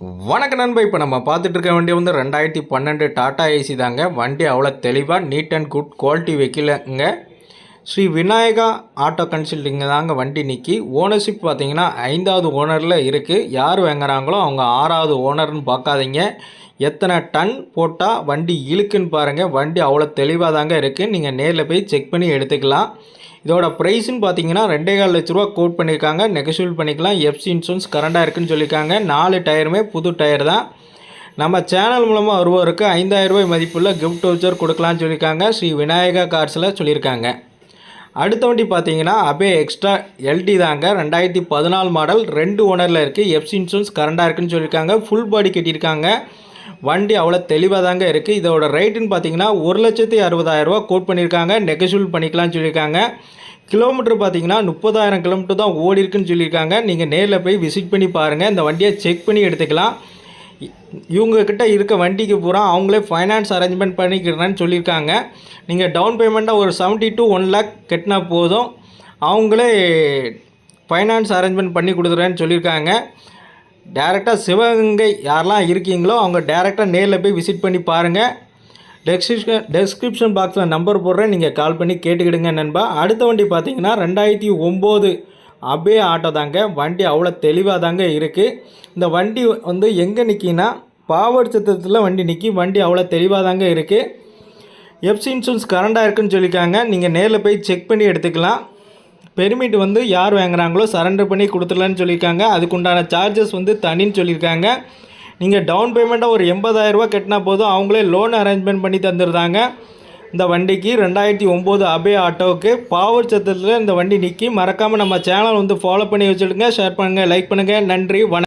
வணக்க நண்பா இப்போ நம்ம பார்த்துட்டு இருக்க வண்டி வந்து ரெண்டாயிரத்தி பன்னெண்டு டாட்டா ஏசி தாங்க. வண்டி அவ்வளோ தெளிவாக நீட் அண்ட் குட் குவாலிட்டி வைக்கலங்க ஸ்ரீ விநாயகா ஆட்டோ கன்சல்டிங் தாங்க வண்டி நிற்கி ஓனர்ஷிப் பார்த்தீங்கன்னா ஐந்தாவது ஓனரில் இருக்குது யார் வாங்குறாங்களோ அவங்க ஆறாவது ஓனர்னு பார்க்காதீங்க. எத்தனை டன் போட்டால் வண்டி இழுக்குன்னு பாருங்கள் வண்டி அவ்வளோ தெளிவாக தாங்க இருக்குது நீங்கள் நேரில் போய் செக் பண்ணி எடுத்துக்கலாம். இதோட ப்ரைஸுன்னு பார்த்தீங்கன்னா ரெண்டே கால் லட்ச ரூபா கோட் பண்ணியிருக்காங்க நெகோஷியல் பண்ணிக்கலாம். எஃப்சி இன்சூரன்ஸ் கரண்டாக இருக்குன்னு சொல்லியிருக்காங்க நாலு டயருமே புது டயர் தான். நம்ம சேனல் மூலமாக வருவோருக்கு ஐந்தாயிரம் ரூபாய் மதிப்புள்ள கிஃப்ட் வவுச்சர் கொடுக்கலான்னு சொல்லியிருக்காங்க ஸ்ரீ விநாயகா கார்ஸில் சொல்லியிருக்காங்க அடுத்த வண்டி பார்த்தீங்கன்னா அபே எக்ஸ்ட்ரா எல்டி தாங்க. ரெண்டாயிரத்தி பதினாலு மாடல் ரெண்டு ஓனரில் இருக்குது எஃப்சி இன்சூரன்ஸ் கரண்டாக இருக்குன்னு சொல்லியிருக்காங்க ஃபுல் பாடி கட்டியிருக்காங்க. வண்டி அவ்வளோ தெளிவாக தாங்க இருக்குது இதோட ரேட்டுன்னு பார்த்தீங்கன்னா ஒரு லட்சத்தி அறுபதாயிரரூவா கோட் பண்ணியிருக்காங்க. நெகோஷியல் பண்ணிக்கலாம்னு சொல்லியிருக்காங்க. கிலோமீட்டர் பார்த்தீங்கன்னா முப்பதாயிரம் கிலோமீட்டர் தான் ஓடி இருக்குன்னு சொல்லியிருக்காங்க. நீங்கள் நேரில் போய் விசிட் பண்ணி பாருங்கள் இந்த வண்டியை செக் பண்ணி எடுத்துக்கலாம். இவங்கக்கிட்ட இருக்க வண்டிக்கு பூரா அவங்களே ஃபைனான்ஸ் அரேஞ்ச்மெண்ட் பண்ணிக்கிறேன்னு சொல்லியிருக்காங்க. நீங்கள் டவுன் பேமெண்ட்டாக ஒரு செவன்ட்டி டு ஒன் லேக் கட்டினா போதும். அவங்களே ஃபைனான்ஸ் அரேஞ்ச்மெண்ட் பண்ணி கொடுக்குறேன்னு சொல்லியிருக்காங்க. டேரெக்டாக சிவகங்கை யாரெல்லாம் இருக்கீங்களோ அவங்க டேரெக்டாக நேரில் போய் விசிட் பண்ணி பாருங்கள் டெஸ்கிரிப்ஷன் டெஸ்கிரிப்ஷன் பாக்ஸில் நம்பர் போடுறேன். நீங்கள் கால் பண்ணி கேட்டுக்கிடுங்க நண்பா. அடுத்த வண்டி பார்த்தீங்கன்னா ரெண்டாயிரத்தி ஒம்பது அபே ஆட்டோ தாங்க. வண்டி அவ்வளோ தெளிவாக தாங்க இருக்குது இந்த வண்டி வந்து எங்கே நிற்கின்னா பாவர் சத்திரத்தில் வண்டி நிற்கி வண்டி அவ்வளோ தெளிவாக தாங்க இருக்குது எஃப்சி இன்சூரன்ஸ் கரண்டாக இருக்குன்னு சொல்லியிருக்காங்க. நீங்கள் நேரில் போய் செக் பண்ணி எடுத்துக்கலாம். பெர்மிட் வந்து யார் வாங்குறாங்களோ சரண்டர் பண்ணி கொடுத்துடலான்னு சொல்லியிருக்காங்க. அதுக்குண்டான சார்ஜஸ் வந்து தனின்னு சொல்லியிருக்காங்க. நீங்கள் டவுன் பேமெண்ட்டாக ஒரு எண்பதாயிரரூபா கட்டினா போதும். அவங்களே லோன் அரேஞ்ச்மெண்ட் பண்ணி தந்துடுறாங்க. இந்த வண்டிக்கு ரெண்டாயிரத்தி ஒம்பது அபே ஆட்டோவுக்கு பாவர் சத்தத்தில் இந்த வண்டி நிற்கி மறக்காமல் நம்ம சேனல் வந்து ஃபாலோ பண்ணி வச்சுடுங்க. ஷேர் பண்ணுங்கள் லைக் பண்ணுங்கள் நன்றி வணக்கம்.